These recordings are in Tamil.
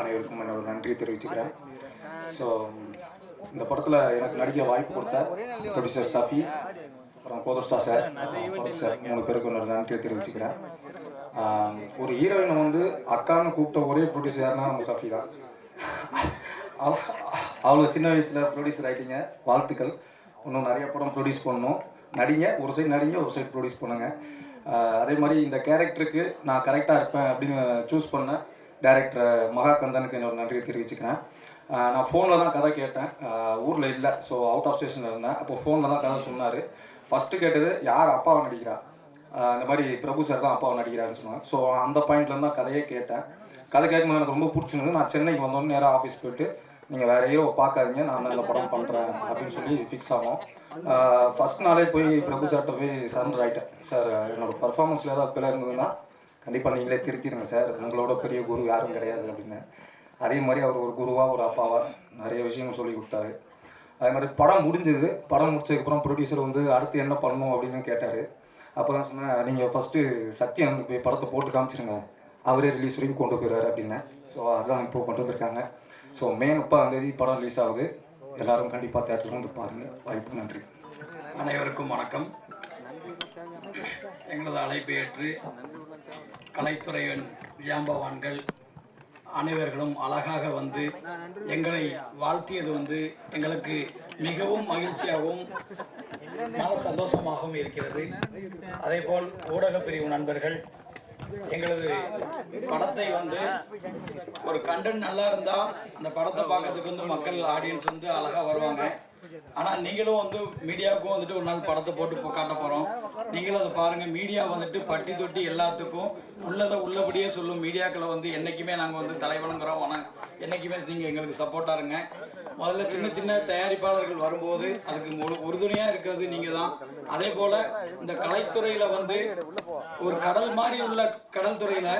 அனைவருக்கும் என்னோட நன்றி தெரிவிச்சுக்கிறேன். ஸோ இந்த படத்தில் எனக்கு நடிக்க வாய்ப்பு கொடுத்த ப்ரொடியூசர் சஃபி அப்புறம் கோதர்ஷா சார் சார் மூணு பேருக்கு என்னோட நன்றியை தெரிவிச்சுக்கிறேன். ஒரு ஹீரோயினை வந்து அக்கான்னு கூப்பிட்ட ஒரே ப்ரொடியூசர்னா நம்ம சஃபி தான். அவ்வளோ சின்ன வயசில் ப்ரொடியூசர் ஆகிட்டீங்க வாழ்த்துக்கள். இன்னும் நிறைய படம் ப்ரொடியூஸ் பண்ணணும். நடிங்க. ஒரு சைடு நடிங்க ஒரு சைடு ப்ரொடியூஸ் பண்ணுங்க. அதே மாதிரி இந்த கேரக்டருக்கு நான் கரெக்டாக இருப்பேன் அப்படின்னு சூஸ் பண்ணேன். டைரக்டர் மகாகந்தனுக்கு என்னோட நன்றியை தெரிவிச்சுக்கிறேன். நான் ஃபோனில் தான் கதை கேட்டேன். ஊரில் இல்லை ஸோ அவுட் ஆஃப் ஸ்டேஷனில் இருந்தேன். அப்போ ஃபோனில் தான் கதை சொன்னார். ஃபஸ்ட்டு கேட்டது யார் அப்பாவை நடிக்கிறா? இந்த மாதிரி பிரபு சார் தான் அப்பாவை நடிக்கிறாருன்னு சொன்னாங்க. ஸோ அந்த பாயிண்ட்லேருந்து தான் கதையே கேட்டேன். கதை கேட்கும்போது எனக்கு ரொம்ப பிடிச்சிருந்தது. நான் சென்னைக்கு வந்தோடனே நேராக ஆஃபீஸ் போயிட்டு நீங்கள் வேற ஹீரோ பார்க்காதீங்க நான் நல்ல படம் பண்ணுறேன் அப்படின்னு சொல்லி ஃபிக்ஸ் ஆகும் ஃபஸ்ட் நாளே போய் பிரபு சார்கிட்ட போய் சரண்டர் ஆகிட்டேன் சார் என்னோட பர்ஃபார்மன்ஸில் ஏதாவது பிள்ளை இருந்ததுன்னா கண்டிப்பாக நீங்களே திருத்திடுங்க சார். உங்களோட பெரிய குரு யாரும் கிடையாது அப்படின்னு. அதே மாதிரி அவர் ஒரு குருவாக ஒரு அப்பாவாக நிறைய விஷயங்கள் சொல்லி கொடுத்தாரு. அதே மாதிரி படம் முடிஞ்சது. படம் முடிச்சதுக்கப்புறம் ப்ரொடியூசர் வந்து அடுத்து என்ன பண்ணணும் அப்படின்னு கேட்டார். அப்போ தான் சொன்னேன் நீங்கள் ஃபஸ்ட்டு சத்யன் போய் படத்தை போட்டு காமிச்சிருங்க. அவரே ரிலீஸ் வரைக்கும் கொண்டு போயிடுவார் அப்படின்னு. ஸோ அதான் இப்போ கொண்டு வந்திருக்காங்க. ஸோ மே முப்பதாம் படம் ரிலீஸ் ஆகுது. எல்லாரும் கண்டிப்பாக தேட்டரில் வந்து பாருங்கள் வாய்ப்பு நன்றி. அனைவருக்கும் வணக்கம். எங்களது அழைப்பு ஏற்று கலைத்துறையின் விஜயாம்பவான்கள் அனைவர்களும் அழகாக வந்து எங்களை வாழ்த்தியது வந்து எங்களுக்கு மிகவும் மகிழ்ச்சியாகவும் மன சந்தோஷமாகவும் இருக்கிறது. அதே போல் ஊடகப் பிரிவு நண்பர்கள் எங்களது படத்தை வந்து ஒரு கண்டென்ட் நல்லா இருந்தா அந்த படத்தை பார்க்கறதுக்கு வந்து மக்கள் ஆடியன்ஸ் வந்து அழகா வருவாங்க. ஆனால் நீங்களும் வந்து மீடியாவுக்கும் வந்துட்டு ஒரு நாள் படத்தை போட்டு காட்ட போகிறோம் நீங்களும் அதை பாருங்கள் மீடியா வந்துட்டு பட்டி தொட்டி எல்லாத்துக்கும் உள்ளதை உள்ளபடியே சொல்லும். மீடியாக்களை வந்து என்றைக்குமே நாங்கள் வந்து தலைவணங்குறோம் ஆனால் என்றைக்குமே நீங்கள் எங்களுக்கு சப்போர்ட்டா இருங்க. முதல்ல சின்ன சின்ன தயாரிப்பாளர்கள் வரும்போது அதுக்கு முழு உறுதுணையாக இருக்கிறது நீங்கள் தான் அதே போல் இந்த கலைத்துறையில் வந்து ஒரு கடல் மாதிரி உள்ள கடல் துறையில்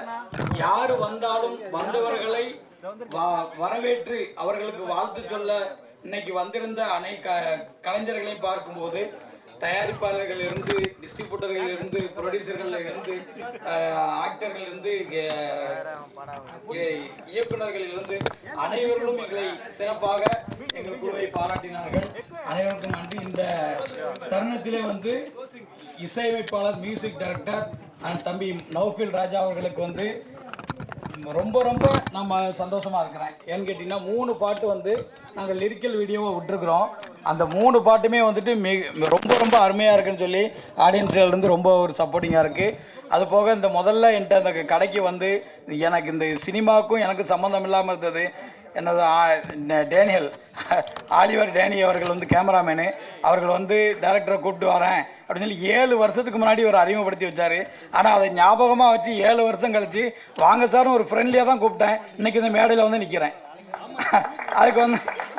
யார் வந்தாலும் வந்தவர்களை வ- வரவேற்று அவர்களுக்கு வாழ்த்து சொல்ல இன்னைக்கு வந்திருந்த அனை க- கலைஞர்களையும் பார்க்கும்போது தயாரிப்பாளர்கள் இருந்து டிஸ்ட்ரிபியூட்டர்கள் இருந்து ப்ரொடியூசர்கள் இருந்து ஆக்டர்கள் இருந்து இயக்குநர்கள் இருந்து அனைவர்களும் எங்களை சிறப்பாக எங்கள் குழுவை பாராட்டினார்கள். அனைவருக்கும் நன்றி. இந்த தருணத்திலே வந்து இசையமைப்பாளர் மியூசிக் டைரக்டர் அண்ட் தம்பி நௌஃபில் ராஜா அவர்களுக்கு வந்து ரொம்ப ரொம்ப நம்ம சந்தோஷமாக இருக்கிறேன். ஏன்னு கேட்டிங்கன்னா மூணு பாட்டு வந்து நாங்கள் லிரிக்கல் வீடியோவை விட்டுருக்குறோம். அந்த மூணு பாட்டுமே வந்துட்டு மிக ரொம்ப ரொம்ப அருமையாக இருக்குன்னு சொல்லி ஆடியன்ஸ்லேருந்து ரொம்ப ஒரு சப்போர்ட்டிங்காக இருக்குது அது போக இந்த முதல்ல என்கிட்ட அந்த கடைக்கு வந்து எனக்கு இந்த சினிமாவுக்கும் எனக்கு சம்மந்தம் இல்லாமல் இருந்தது. என்னது டேனியல் ஆலிவர் டேனி அவர்கள் வந்து கேமராமேனு அவர்கள் வந்து டேரக்டரை கூப்பிட்டு வரேன் அப்படின்னு சொல்லி ஏழு வருஷத்துக்கு முன்னாடி ஒரு அறிமுகப்படுத்தி வச்சார். ஆனால் அதை ஞாபகமாக வச்சு ஏழு வருஷம் கழித்து வாங்க சார்னு ஒரு ஃப்ரெண்ட்லியாக தான் கூப்பிட்டேன். இன்னைக்கு இந்த மேடையில் வந்து நிற்கிறேன் அதுக்கு வந்து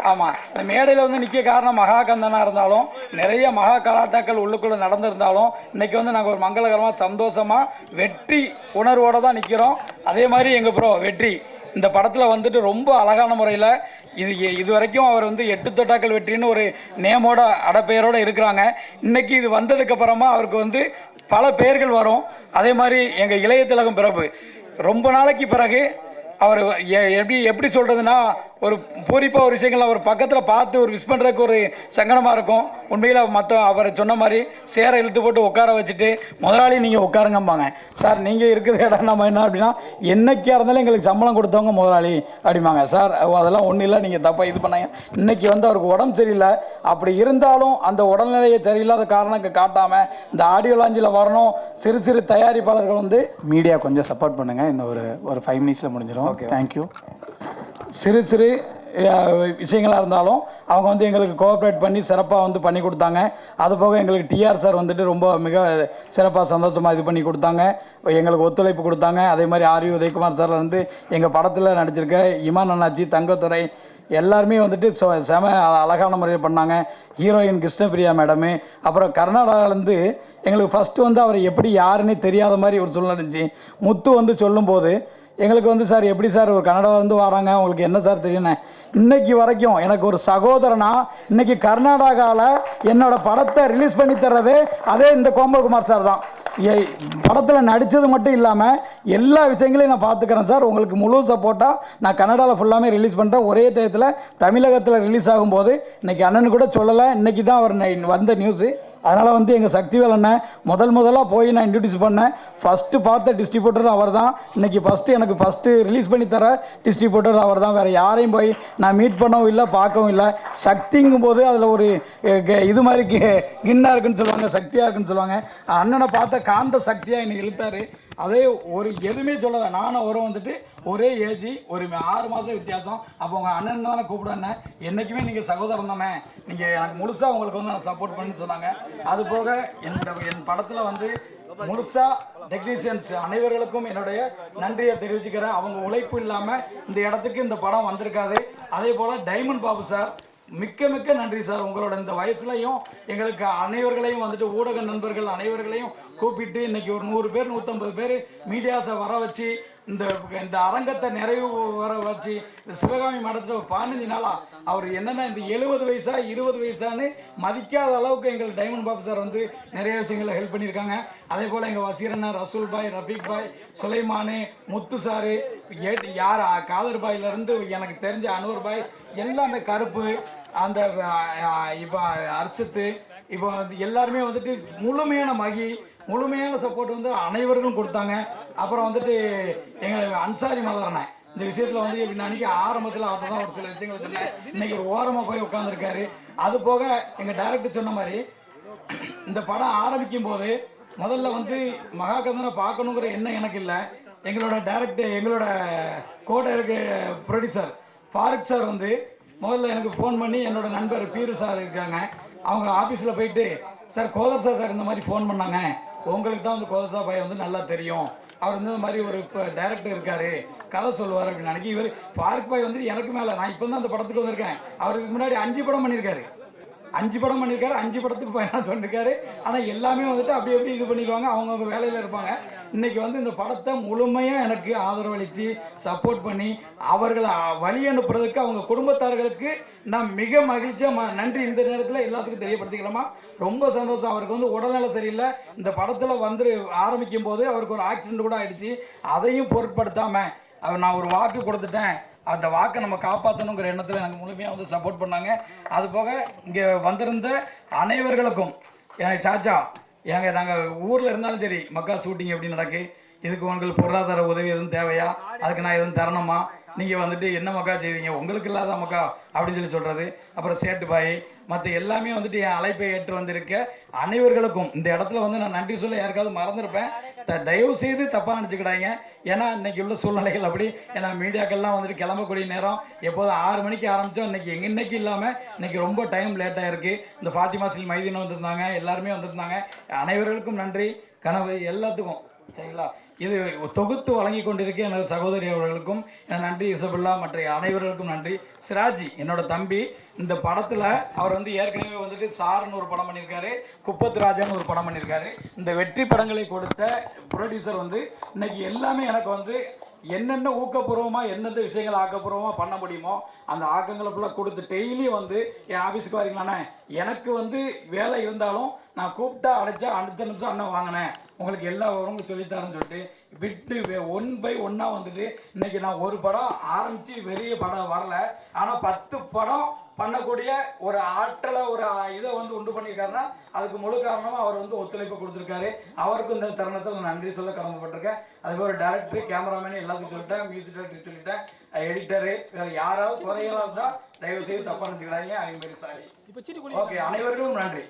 ஆமாம் இந்த மேடையில் வந்து நிற்க காரணம் மகாகந்தனாக இருந்தாலும் நிறைய மகா கலாட்டாக்கள் உள்ளுக்குள்ளே நடந்திருந்தாலும் இன்றைக்கி வந்து நாங்கள் ஒரு மங்களகரமாக சந்தோஷமாக வெற்றி உணர்வோடு தான் நிற்கிறோம் அதே மாதிரி எங்கள் ப்ரோ வெற்றி. இந்த படத்தில் வந்துட்டு ரொம்ப அழகான முறையில் இது இது வரைக்கும் அவர் வந்து எட்டு தொட்டாக்கள் வெற்றின்னு ஒரு நேமோட அடப்பெயரோடு இருக்கிறாங்க. இன்னைக்கு இது வந்ததுக்கப்புறமா அவருக்கு வந்து பல பெயர்கள் வரும். அதே மாதிரி எங்கள் இளைய திலகம் பிறப்பு. ரொம்ப நாளைக்கு பிறகு அவர் எ- எப்படி எப்படி சொல்கிறதுனா ஒரு பூரிப்பாக ஒரு விஷயங்கள் அவர் பக்கத்தில் பார்த்து ஒரு விஷ் பண்ணுறதுக்கு ஒரு சங்கடமாக இருக்கும். உண்மையில் மற்ற அவர் சொன்ன மாதிரி சேரை இழுத்து போட்டு உட்கார வச்சுட்டு முதலாளி நீங்கள் உட்காருங்கம்பாங்க. சார் நீங்கள் இருக்கிற இடம் நம்ம என்ன அப்படின்னா என்னைக்கா இருந்தாலும் எங்களுக்கு சம்பளம் கொடுத்தவங்க முதலாளி அப்படிம்பாங்க. சார் அதெல்லாம் ஒன்றும் இல்லை நீங்கள் தப்பாக இது பண்ணாங்க. இன்னைக்கு வந்து அவருக்கு உடம்பு சரியில்லை. அப்படி இருந்தாலும் அந்த உடல்நிலையை சரியில்லாத காரணம் காட்டாமல் இந்த ஆடியோ லாஞ்சில் வரணும். சிறு சிறு தயாரிப்பாளர்கள் வந்து மீடியா கொஞ்சம் சப்போர்ட் பண்ணுங்க. இன்னும் ஒரு ஒரு ஃபைவ் மினிட்ஸில் முடிஞ்சிடும் ஓகே தேங்க்யூ சிறு சிறு விஷயங்களாக இருந்தாலும் அவங்க வந்து எங்களுக்கு கோஆப்ரேட் பண்ணி சிறப்பாக வந்து பண்ணி கொடுத்தாங்க. அது போக எங்களுக்கு டிஆர் சார் வந்துட்டு ரொம்ப மிக சிறப்பாக சந்தோஷமாக இது பண்ணி கொடுத்தாங்க. எங்களுக்கு ஒத்துழைப்பு கொடுத்தாங்க. அதே மாதிரி ஆர் வி உதயகுமார் சார் வந்து எங்கள் படத்தில் நடிச்சிருக்க இமான் அண்ணாச்சி தங்கத்துறை எல்லாருமே வந்துட்டு செம அழகான முறையில் பண்ணாங்க. ஹீரோயின் கிருஷ்ணபிரியா மேடமு அப்புறம் கர்நாடகாவிலேருந்து எங்களுக்கு ஃபஸ்ட்டு வந்து அவர் எப்படி யாருன்னே தெரியாத மாதிரி ஒரு சூழ்நிலை இருந்துச்சு. முத்து வந்து சொல்லும்போது எங்களுக்கு வந்து சார் எப்படி சார் ஒரு கன்னடாவிலேருந்து வராங்க? உங்களுக்கு என்ன சார் தெரியும்னு? இன்னைக்கு வரைக்கும் எனக்கு ஒரு சகோதரனா இன்னைக்கு கர்நாடகாவில் என்னோட படத்தை ரிலீஸ் பண்ணி தர்றது அதே இந்த கோமல்குமார் சார் தான். படத்தில் நடித்தது மட்டும் இல்லாமல் எல்லா விஷயங்களையும் நான் பார்த்துக்கிறேன் சார். உங்களுக்கு முழு சப்போர்ட்டாக நான் கன்னடாவில் ஃபுல்லாமே ரிலீஸ் பண்ணுறேன் ஒரே டயத்தில் தமிழகத்தில் ரிலீஸ் ஆகும்போது இன்னைக்கு அண்ணன் கூட சொல்லலை இன்னைக்கு தான் அவர் வந்த நியூஸு அதனால் வந்து எங்கள் சக்திவேல் அண்ணன் முதல் முதலாக போய் நான் இன்ட்ரடியூஸ் பண்ணேன். ஃபஸ்ட்டு பார்த்த டிஸ்ட்ரிபியூட்டர் அவர் தான் இன்றைக்கி ஃபஸ்ட்டு எனக்கு ஃபஸ்ட்டு ரிலீஸ் பண்ணி தர டிஸ்ட்ரிபியூட்டர் அவர் தான் வேறு யாரையும் போய் நான் மீட் பண்ணவும் இல்லை பார்க்கவும் இல்லை. சக்திங்கும் போது அதில் ஒரு இது மாதிரி கி- கின்னா இருக்குன்னு சொல்லுவாங்க சக்தியாக இருக்குன்னு சொல்லுவாங்க. அண்ணனை பார்த்த காந்த சக்தியாக என்னை இழுத்தாரு. அதே ஒரு எதுவுமே சொல்லலை நானும் அவரும் வந்துட்டு ஒரே ஏஜ் ஒரு ஆறு மாதம் வித்தியாசம். அப்போ உங்கள் அண்ணன் தானே கூப்பிடுறேன் என்றைக்குமே நீங்கள் சகோதரன் தானே. நீங்கள் எனக்கு முழுசாக உங்களுக்கு வந்து நான் சப்போர்ட் பண்ணி சொன்னாங்க. அது போக இந்த என் படத்தில் வந்து முழுசா டெக்னீஷியன்ஸ் அனைவர்களுக்கும் என்னுடைய நன்றியை தெரிவிச்சுக்கிறேன். அவங்க உழைப்பு இல்லாமல் இந்த இடத்துக்கு இந்த படம் வந்திருக்காது. அதே போல் டைமண்ட் பாபு சார் மிக்க மிக்க நன்றி சார். உங்களோட இந்த வயசுலையும் எங்களுக்கு அனைவர்களையும் வந்துட்டு ஊடக நண்பர்கள் அனைவர்களையும் கூப்பிட்டு இன்னைக்கு ஒரு நூறு பேர் நூற்றம்பது பேர் மீடியாஸை வர வச்சு இந்த இந்த அரங்கத்தை நிறைவு வர வச்சு இந்த சிவகாமி மடத்தில் ஒரு பதினஞ்சு நாளா அவர் என்னென்ன இந்த எழுபது வயசா இருபது வயசான்னு மதிக்காத அளவுக்கு எங்கள் டைமண்ட் பாபு சார் வந்து நிறைய விஷயங்களை ஹெல்ப் பண்ணியிருக்காங்க. அதே போல் எங்கள் வசீரண்ணா ரசூல் பாய் ரஃபீக் பாய் சுலைமானு முத்து சாரு ஏட் யார் காதர் பாயிலிருந்து எனக்கு தெரிஞ்ச அனுவர் பாய் எல்லாமே கருப்பு அந்த இப்போ அரிசத்து இப்போ வந்து எல்லாருமே வந்துட்டு முழுமையான மகி முழுமையான சப்போர்ட் வந்து அனைவர்களும் கொடுத்தாங்க. அப்புறம் வந்துட்டு எங்கள் அன்சாரி மதரனை இந்த விஷயத்தில் வந்து இப்படி அன்னைக்கு ஆரம்பத்தில் அவர் தான் ஒரு சில விஷயங்கள் சொன்னேன் இன்னைக்கு ஒரு ஓரமாக போய் உட்காந்துருக்காரு அது போக எங்கள் டைரக்டர் சொன்ன மாதிரி இந்த படம் ஆரம்பிக்கும் போது முதல்ல வந்து மகாகந்தனை பார்க்கணுங்கிற எண்ணம் எனக்கு இல்லை. எங்களோட டைரக்டர் எங்களோட co director producer Farooq sir வந்து முதல்ல எனக்கு ஃபோன் பண்ணி என்னோட நண்பர் பீரு சார் இருக்காங்க. அவங்க ஆஃபீஸில் போயிட்டு சார் கோதர் சார் சார் இந்த மாதிரி ஃபோன் பண்ணாங்க. உங்களுக்கு தான் வந்து கோதர் பையன் வந்து நல்லா தெரியும். அவர் வந்து இந்த மாதிரி ஒரு இப்போ டைரக்டர் இருக்காரு. கதை சொல்லுவார் அப்படின்னு நினைக்கி இவர் பார்க் பாய் வந்து எனக்கு மேலே நான் இப்போ தான் அந்த படத்துக்கு வந்திருக்கேன். அவருக்கு முன்னாடி அஞ்சு படம் பண்ணியிருக்காரு. அஞ்சு படம் பண்ணியிருக்காரு அஞ்சு படத்துக்கு பயணம் சொல்லியிருக்காரு ஆனால் எல்லாமே வந்துட்டு அப்படி எப்படி இது பண்ணிக்குவாங்க அவங்கவுங்க வேலையில் இருப்பாங்க. இன்னைக்கு வந்து இந்த படத்தை முழுமையாக எனக்கு ஆதரவளித்து சப்போர்ட் பண்ணி அவர்களை வழி அனுப்புறதுக்கு அவங்க குடும்பத்தார்களுக்கு நான் மிக மகிழ்ச்சியாக நன்றி. இந்த நேரத்தில் எல்லாத்துக்கும் தெரியப்படுத்திக்கலாமா? ரொம்ப சந்தோஷம். அவருக்கு வந்து உடல்நல சரியில்லை. இந்த படத்தில் வந்து ஆரம்பிக்கும் போது அவருக்கு ஒரு ஆக்சிடென்ட் கூட ஆயிடுச்சு. அதையும் பொருட்படுத்தாமல் அவர் நான் ஒரு வாக்கு கொடுத்துட்டேன். அந்த வாக்கை நம்ம காப்பாற்றணுங்கிற எண்ணத்தில் எனக்கு முழுமையாக வந்து சப்போர்ட் பண்ணாங்க. அது போக இங்கே வந்திருந்த அனைவர்களுக்கும் எனக்கு சாச்சா ஏங்க நாங்கள் ஊரில் இருந்தாலும் சரி மக்கா ஷூட்டிங் எப்படி நடக்கு. இதுக்கு உங்களுக்கு பொருளாதார உதவி எதுவும் தேவையா? அதுக்கு நான் எதுவும் தரணுமா? நீங்கள் வந்துட்டு என்ன மக்கா செய்வீங்க? உங்களுக்கு இல்லாத மக்கா? அப்படின்னு சொல்லி சொல்கிறது அப்புறம் சேட்டு பாய் மற்ற எல்லாமே வந்துட்டு என் அழைப்பை ஏற்று வந்திருக்க அனைவர்களுக்கும் இந்த இடத்துல வந்து நான் நன்றி சொல்ல யாருக்காவது மறந்துருப்பேன். த- தயவு செய்து தப்பாக நினச்சிக்கிடாங்க ஏன்னா இன்னைக்கு உள்ள சூழ்நிலைகள் அப்படி. ஏன்னா மீடியாக்கள்லாம் வந்துட்டு கிளம்பக்கூடிய நேரம். எப்போதும் ஆறு மணிக்கு ஆரம்பித்தோம் இன்னைக்கு எங்கே இன்னைக்கு இல்லாமல் இன்னைக்கு ரொம்ப டைம் லேட்டாக இருக்குது இந்த ஃபாத்திமா சில் மைதீன் வந்திருந்தாங்க. எல்லாருமே வந்திருந்தாங்க. அனைவர்களுக்கும் நன்றி. கனவு எல்லாத்துக்கும். சரிங்களா? இது தொகுத்து வழங்கி கொண்டிருக்க எனது சகோதரி அவர்களுக்கும் நன்றி இசபுல்லா மற்ற அனைவர்களுக்கும் நன்றி. சிராஜி என்னோட தம்பி இந்த படத்தில் அவர் வந்து ஏற்கனவே வந்துட்டு சார்னு ஒரு படம் பண்ணியிருக்காரு குப்பத்து ராஜான்னு ஒரு படம் பண்ணியிருக்காரு. இந்த வெற்றி படங்களை கொடுத்த ப்ரொடியூசர் வந்து இன்னைக்கு எல்லாமே எனக்கு வந்து என்னென்ன ஊக்கப்பூர்வமாக எந்தெந்த விஷயங்கள் ஆக்கப்பூர்வமாக பண்ண முடியுமோ அந்த ஆக்கங்களை ஃபுல்லாக கொடுத்து டெய்லி வந்து என் ஆஃபீஸுக்கு வரீங்களாண்ணே எனக்கு வந்து வேலை இருந்தாலும் நான் கூப்பிட்டா அடைச்சா அடுத்த நிமிஷம் அண்ணன் வாங்கினேன். உங்களுக்கு எல்லா விவரங்களும் சொல்லித்தரேன்னு சொல்லிட்டு விட்டு ஒன் பை ஒன்னாக வந்துட்டு இன்னைக்கு நான் ஒரு படம் ஆரம்பித்து பெரிய படம் வரல. ஆனால் பத்து படம் பண்ணக்கூடிய ஒரு ஆற்றலை ஒரு இதை வந்து உண்டு பண்ணியிருக்காருன்னா அதுக்கு முழு காரணமாக அவர் வந்து ஒத்துழைப்பு கொடுத்துருக்காரு. அவருக்கும் இந்த தருணத்தில் நான் நன்றி சொல்ல கடமைப்பட்டிருக்கேன். ஒரு டேரக்டர் கேமராமேன் எல்லாத்துக்கும் சொல்லிட்டேன். மியூசிக் டைரக்டர் சொல்லிட்டேன். எடிட்டரு வேறு யாராவது குறைகளாக இருந்தால் தயவு செய்து தப்பாக நினச்சிக்கிறாங்க ஐ வெரி சாரி ஓகே அனைவருக்கும் நன்றி.